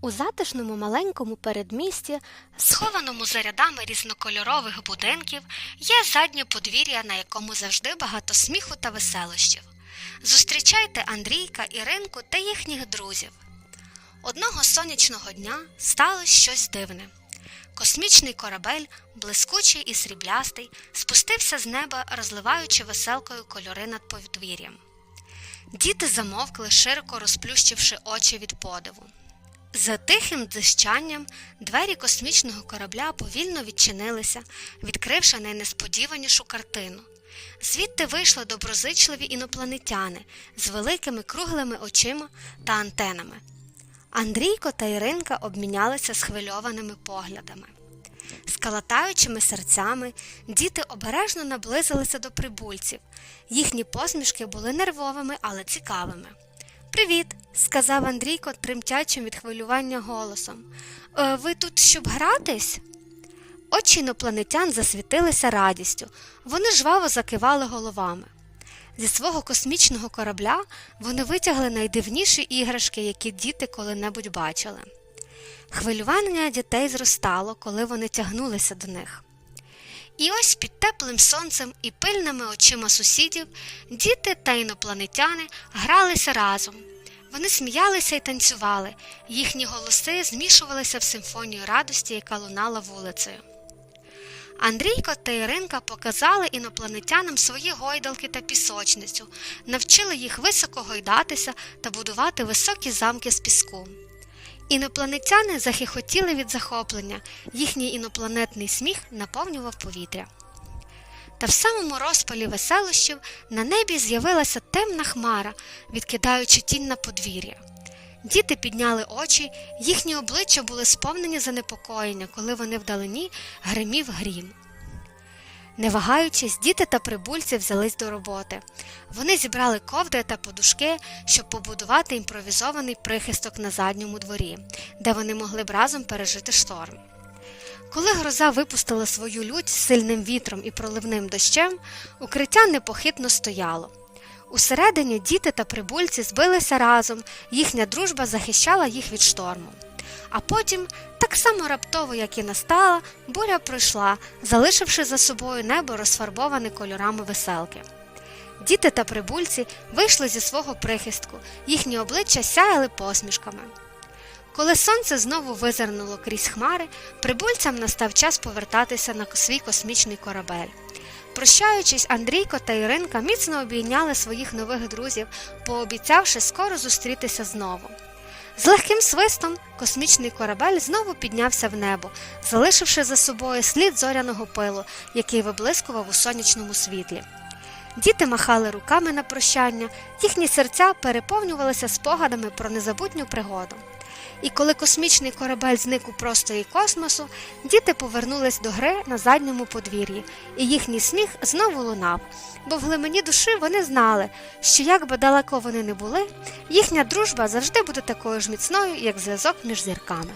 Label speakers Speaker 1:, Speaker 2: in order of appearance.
Speaker 1: У затишному маленькому передмісті, схованому за рядами різнокольорових будинків, є заднє подвір'я, на якому завжди багато сміху та веселощів. Зустрічайте Андрійка, Іринку та їхніх друзів. Одного сонячного дня сталося щось дивне. Космічний корабель, блискучий і сріблястий, спустився з неба, розливаючи веселкою кольори над подвір'ям. Діти замовкли, широко розплющивши очі від подиву. За тихим дзищанням двері космічного корабля повільно відчинилися, відкривши найнесподіванішу картину. Звідти вийшли доброзичливі інопланетяни з великими круглими очима та антенами. Андрійко та Іринка обмінялися схвильованими поглядами. З калатаючими серцями діти обережно наблизилися до прибульців. Їхні посмішки були нервовими, але цікавими. Привіт, сказав Андрійко тремтячим від хвилювання голосом. «Е, ви тут щоб гратись? Очі інопланетян засвітилися радістю, вони жваво закивали головами. Зі свого космічного корабля вони витягли найдивніші іграшки, які діти коли-небудь бачили. Хвилювання дітей зростало, коли вони тягнулися до них. І ось під теплим сонцем і пильними очима сусідів діти та інопланетяни гралися разом. Вони сміялися і танцювали, їхні голоси змішувалися в симфонію радості, яка лунала вулицею. Андрійко та Іринка показали інопланетянам свої гойдалки та пісочницю, навчили їх високо гойдатися та будувати високі замки з піску. Інопланетяни захихотіли від захоплення, їхній інопланетний сміх наповнював повітря. Та в самому розпалі веселощів на небі з'явилася темна хмара, відкидаючи тінь на подвір'я. Діти підняли очі, їхні обличчя були сповнені занепокоєння, коли вони вдалині гримів грім. Не вагаючись, діти та прибульці взялись до роботи. Вони зібрали ковдри та подушки, щоб побудувати імпровізований прихисток на задньому дворі, де вони могли б разом пережити шторм. Коли гроза випустила свою лють сильним вітром і проливним дощем, укриття непохитно стояло. Усередині діти та прибульці збилися разом, їхня дружба захищала їх від шторму. А потім, так само раптово, як і настала, буря пройшла, залишивши за собою небо розфарбоване кольорами веселки. Діти та прибульці вийшли зі свого прихистку, їхні обличчя сяяли посмішками. Коли сонце знову визирнуло крізь хмари, прибульцям настав час повертатися на свій космічний корабель. Прощаючись, Андрійко та Іринка міцно обійняли своїх нових друзів, пообіцявши скоро зустрітися знову. З легким свистом космічний корабель знову піднявся в небо, залишивши за собою слід зоряного пилу, який виблискував у сонячному світлі. Діти махали руками на прощання, їхні серця переповнювалися спогадами про незабутню пригоду. І коли космічний корабель зник у просторі космосу, діти повернулись до гри на задньому подвір'ї, і їхній сміх знову лунав, бо в глибині душі вони знали, що як би далеко вони не були, їхня дружба завжди буде такою ж міцною, як зв'язок між зірками.